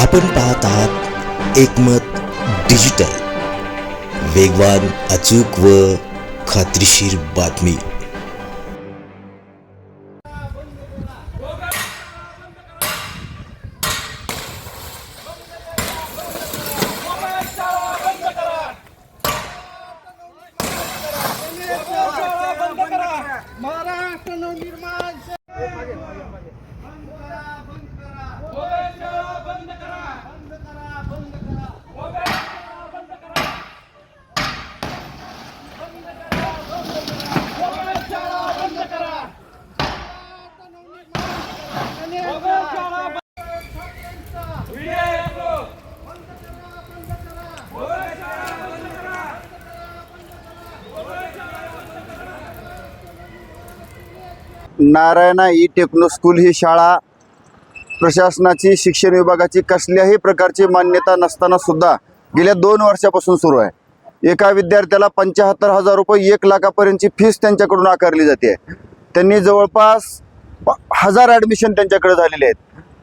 आपण पाहत आहात एकमत डिजिटल. वेगवान अचूक व खात्रीशीर बातमी. नारायणा ई टेक्नो स्कूल ही शाळा प्रशासनाची शिक्षण विभागाची कसल्याही प्रकारची मान्यता नसताना सुद्धा गेल्या दोन वर्षापासून सुरू आहे. एका विद्यार्थ्याला पंच्याहत्तर हजार रुपये एक लाखापर्यंतची फीस त्यांच्याकडून आकारली जाते. त्यांनी जवळपास हजार ॲडमिशन त्यांच्याकडे झालेले आहेत.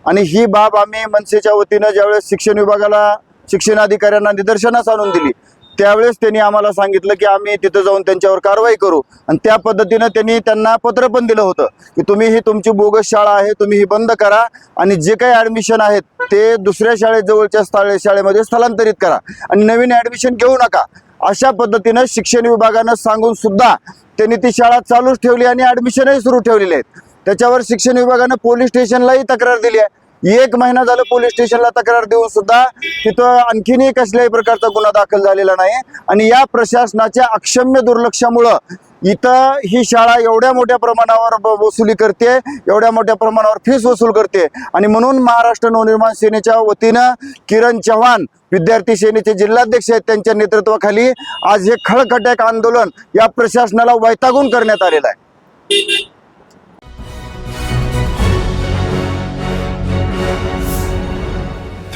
आणि ही बाब आम्ही मनसेच्या वतीनं ज्यावेळेस शिक्षण विभागाला शिक्षण अधिकाऱ्यांना निदर्शनास आणून दिली त्यावेळेस त्यांनी आम्हाला सांगितलं की आम्ही तिथं जाऊन त्यांच्यावर कारवाई करू. आणि त्या पद्धतीनं त्यांनी त्यांना पत्र पण दिलं होतं की तुम्ही ही तुमची बोगस शाळा आहे तुम्ही ही बंद करा आणि जे काही ॲडमिशन आहेत ते दुसऱ्या शाळेजवळच्या स्थळ शाळेमध्ये स्थलांतरित करा. आणि नवीन ॲडमिशन घेऊ नका. अशा पद्धतीनं शिक्षण विभागानं सांगून सुद्धा त्यांनी ती शाळा चालूच ठेवली आणि ॲडमिशनही सुरू ठेवलेली आहेत. त्याच्यावर शिक्षण विभागानं पोलीस स्टेशनलाही तक्रार दिली आहे. एक महिना झालं पोलीस स्टेशनला तक्रार देऊन सुद्धा तिथं आणखीनही कसल्याही प्रकारचा गुन्हा दाखल झालेला नाही. आणि या प्रशासनाच्या अक्षम्य दुर्लक्षामुळं इथं ही शाळा एवढ्या मोठ्या प्रमाणावर वसुली करते एवढ्या मोठ्या प्रमाणावर फीस वसूल करते. आणि म्हणून महाराष्ट्र नवनिर्माण सेनेच्या वतीनं किरण चव्हाण विद्यार्थी सेनेचे जिल्हाध्यक्ष आहेत त्यांच्या नेतृत्वाखाली आज हे खळखट्याक आंदोलन या प्रशासनाला वैतागून करण्यात आलेलं आहे.